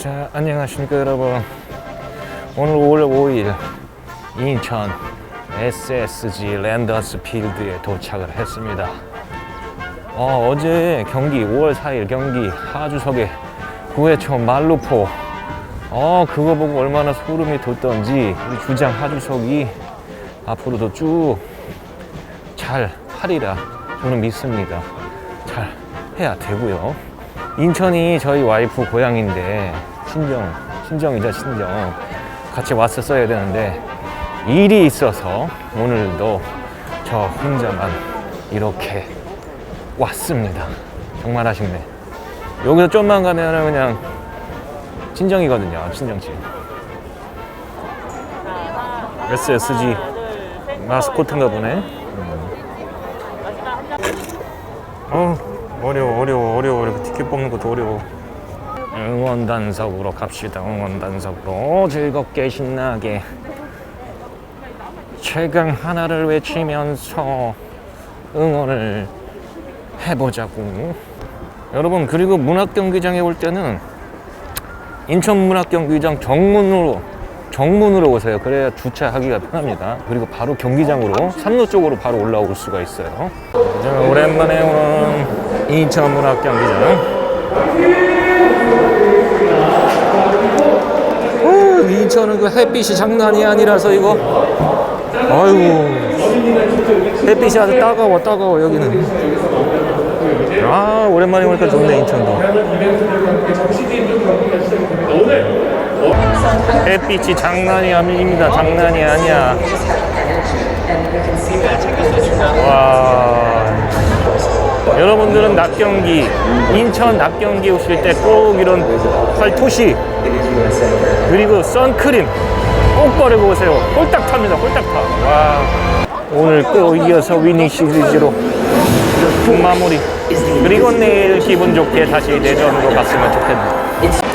자, 안녕하십니까 여러분. 오늘 5월 5일 인천 SSG 랜더스 필드에 도착을 했습니다. 어, 어제 경기 5월 4일 경기 하주석의 9회 초 말루포 어 그거 보고 얼마나 소름이 돋던지 우리 주장 하주석이 앞으로도 쭉 잘 하리라 저는 믿습니다. 잘 해야 되고요. 인천이 저희 와이프 고향인데 친정 친정이죠 친정 같이 왔었어야 되는데 일이 있어서 오늘도 저 혼자만 이렇게 왔습니다. 정말 아쉽네. 여기서 좀만 가면은 그냥 친정이거든요. 친정집. SSG 마스코트인가 보네. 음. 어 어려워 어려워 어려워 어려워 티켓 뽑는 것도 어려워. 응원 단석으로 갑시다. 응원 단석으로 즐겁게 신나게 최강 하나를 외치면서 응원을 해보자고. 여러분 그리고 문학 경기장에 올 때는 인천 문학 경기장 정문으로 정문으로 오세요. 그래야 주차하기가 편합니다. 그리고 바로 경기장으로 삼로 쪽으로 바로 올라올 수가 있어요. 자, 오랜만에 오는 인천 문학 경기장. 오, 인천은 그 햇빛이 장난이 아니라서 이거. 아이고 햇빛이 아주 따가워 따가워 여기는. 아 오랜만에 오니까 좋네 인천도. 햇빛이 장난이 아닙니다. 장난이 아니야. 와. 여러분들은 낮 경기, 인천 낮 경기 오실 때 꼭 이런 팔토시 그리고 선크림 꼭 바르고 오세요. 홀딱 탑니다. 홀딱 타. 와. 오늘 또 이어서 위닝 시리즈로 마무리. 그리고 내일 기분 좋게 다시 내전으로 갔으면 좋겠네. 자,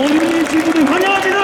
어린이 친구들 환영합니다.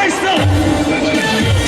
Mas não!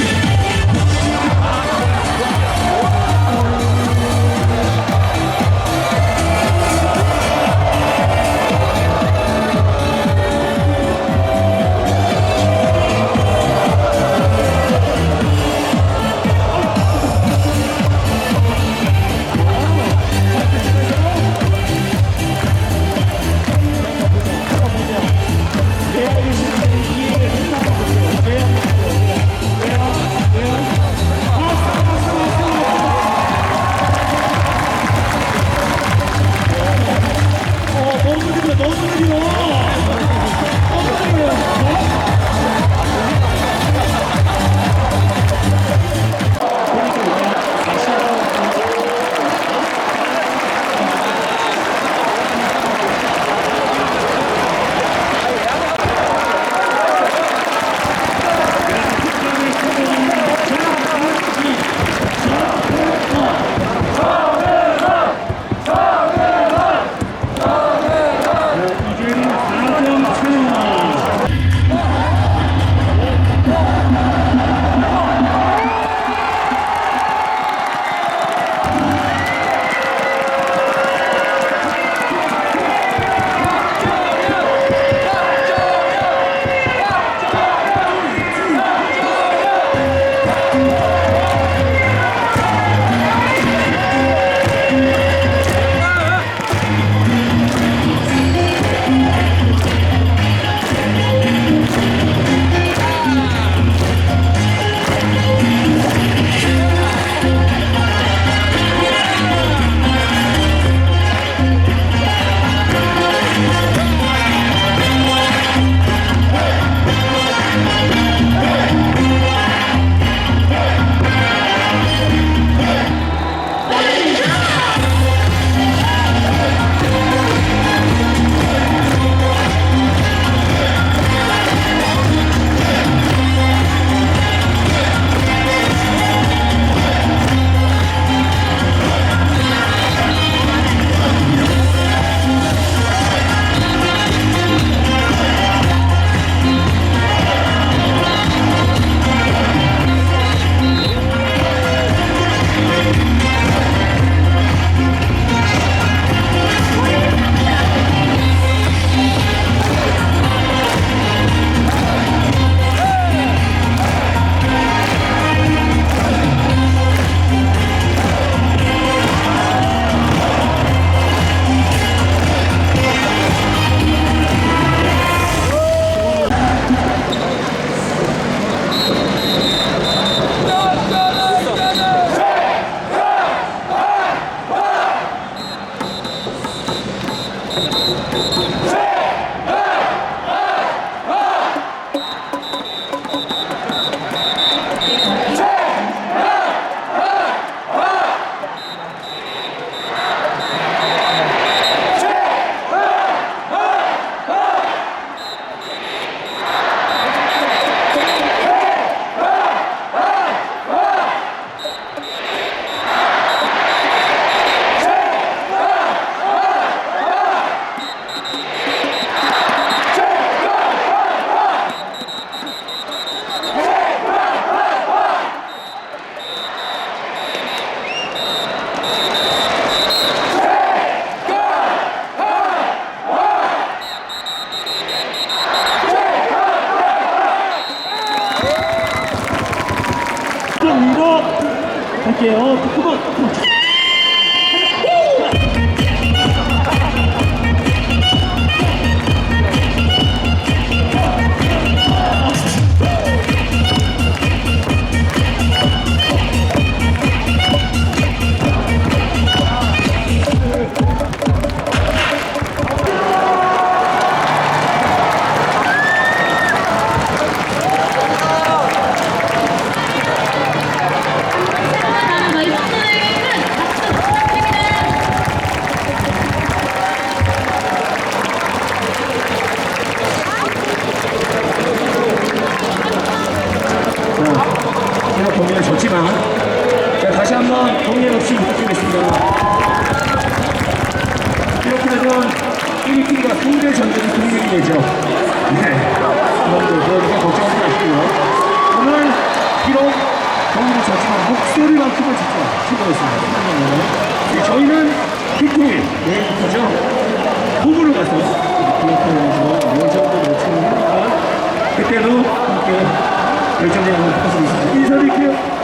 한번 경기 없이 부탁드리겠습니다. 이렇게 되면 1위팀과 상대 전적이 분명히 되죠. 네. 여러분들 그러니까 걱정하지 마시고요. 오늘 비록 경기를 졌지만 목소리만큼은 진짜 최고였습니다. 네, 저희는 빅토일 내일부터죠. 부부를 가서 기억하면서 열정도 놓치는 하니까 그때도 함께 양을 부탁을 있습니다. 인사드릴게요.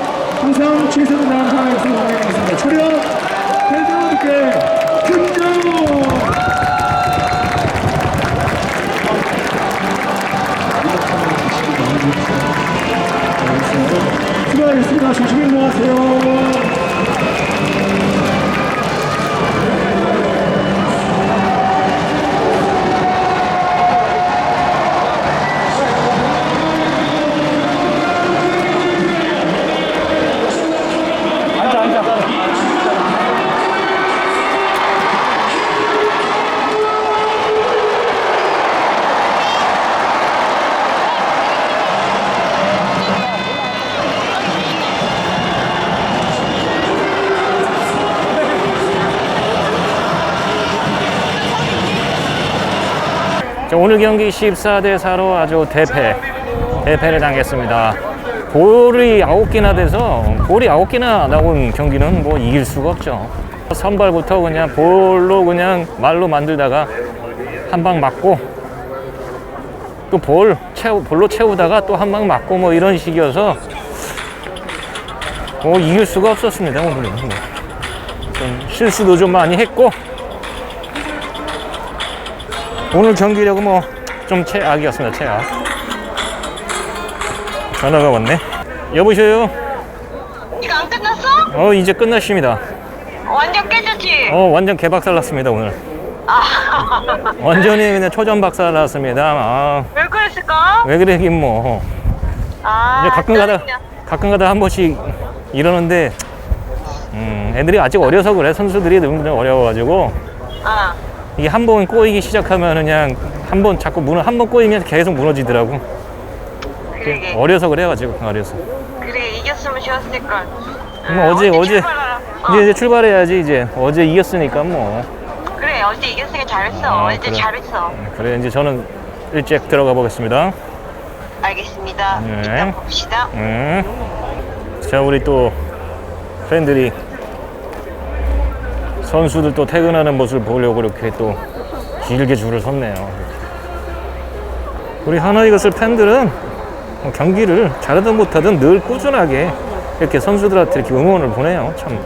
오늘 경기 14대 4로 아주 대패, 대패를 당했습니다. 볼이 9개나 돼서 볼이 9개나 나온 경기는 뭐 이길 수가 없죠. 선발부터 그냥 볼로 그냥 말로 만들다가 한 방 맞고 또 볼 채우 볼로 채우다가 또 한 방 맞고 뭐 이런 식이어서 뭐 이길 수가 없었습니다 오늘은 뭐. 좀 실수도 좀 많이 했고 오늘 경기력은 뭐 좀 최악이었습니다 최악. 전화가 왔네. 여보세요? 이거 안 끝났어? 어 이제 끝났습니다. 완전 깨졌지? 어 완전 개박살 났습니다 오늘. 아, 완전히 그냥 초전 박살 났습니다. 아, 왜 그랬을까? 왜 그러긴 뭐. 아, 이제 가끔 가다 짜증나. 가끔 가다 한 번씩 이러는데 음, 애들이 아직 어려서 그래. 선수들이 너무 좀 어려워가지고. 아, 이게 한 번 꼬이기 시작하면 그냥 한 번 자꾸 무너 한번 꼬이면 계속 무너지더라고 그러게. 어려서 그래가지고 어려서 그러게 이겼으면 좋았을걸. 뭐 어제 어제. 어, 이제, 이제 출발해야지 이제 어제 이겼으니까 뭐 그래 어제 이겼으니까 잘했어. 아, 어제 그래. 잘했어. 그래 이제 저는 일찍 들어가 보겠습니다. 알겠습니다. 네. 이따 봅시다. 음. 자 우리 또 팬들이 선수들 또 퇴근하는 모습을 보려고 이렇게 또 길게 줄을 섰네요. 우리 하나이것을 팬들은 뭐 경기를 잘하든 못하든 늘 꾸준하게 이렇게 선수들한테 이렇게 응원을 보내요. 참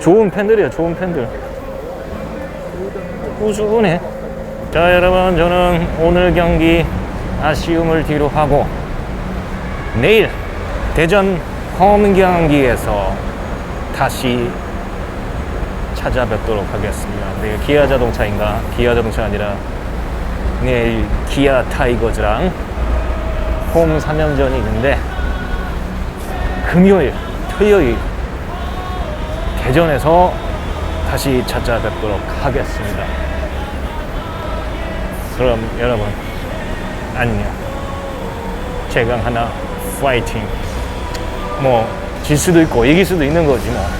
좋은 팬들이에요. 좋은 팬들. 꾸준해. 자 여러분 저는 오늘 경기 아쉬움을 뒤로 하고 내일 대전 홈 경기에서 다시 찾아뵙도록 하겠습니다. 내일 기아 자동차인가? 기아 자동차 아니라 내일 기아 타이거즈랑 홈 3연전이 있는데 금요일, 토요일 대전에서 다시 찾아뵙도록 하겠습니다. 그럼 여러분 안녕. 최강 하나 파이팅. 뭐 질 수도 있고 이길 수도 있는 거지 뭐.